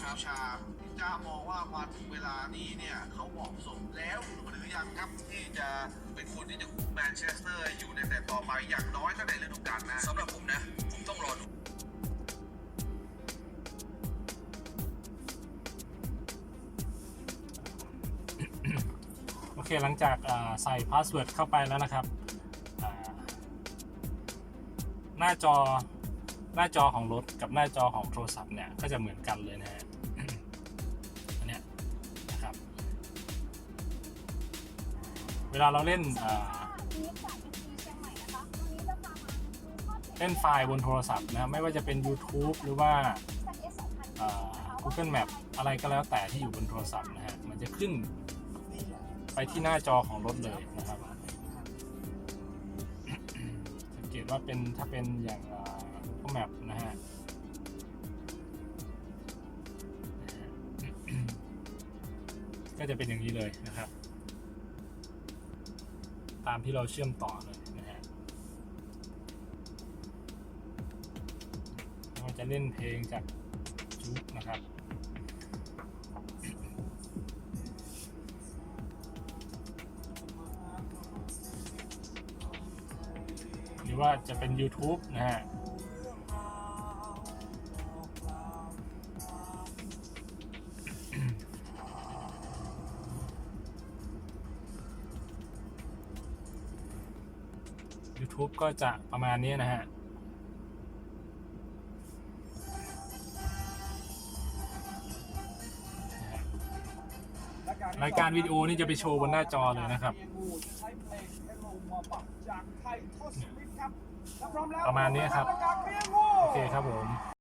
สุชาจะมองว่ามาถึงเวลานี้เนี่ยเขาเหมาะสมแล้วหรือยังครับที่จะเป็นคนที่จะคุมแมนเชสเตอร์อยู่ในแต่ต่อไปอย่างน้อยตั้งแต่ฤดูกาลน้สำหรับผมนะ ผมต้องรอดูโอเคหลังจากใส่พาสเวิร์ดเข้าไปแล้วนะครับ หน้าจอ หน้าจอของรถกับหน้าจอของโทรศัพท์เนี่ยก็จะเหมือนกันเลยนะฮะอันเนี้ยนะครับ เวลาเราเล่นเอ่อเล่นไฟล์บนโทรศัพท์นะไม่ว่าจะเป็น YouTube หรือว่า Google Map อะไรก็แล้วแต่ที่อยู่บนโทรศัพท์นะฮะมันจะขึ้นไปที่หน้าจอของรถเลยนะครับสังเกตว่าเป็นถ้าเป็นอย่าง Google Map นะฮะก็จะเป็นอย่างนี้เลยนะครับ ตามที่เราเชื่อมต่อเลยนะฮะมันจะเล่นเพลงจากจุกนะครับหรือว่าจะเป็น YouTube นะฮะ YouTube ก็จะประมาณนี้นะฮะรายการวิดีโอนี่จะไปโชว์บนหน้าจอเลยนะครับ ประมาณนี้ครับ โอเคครับผม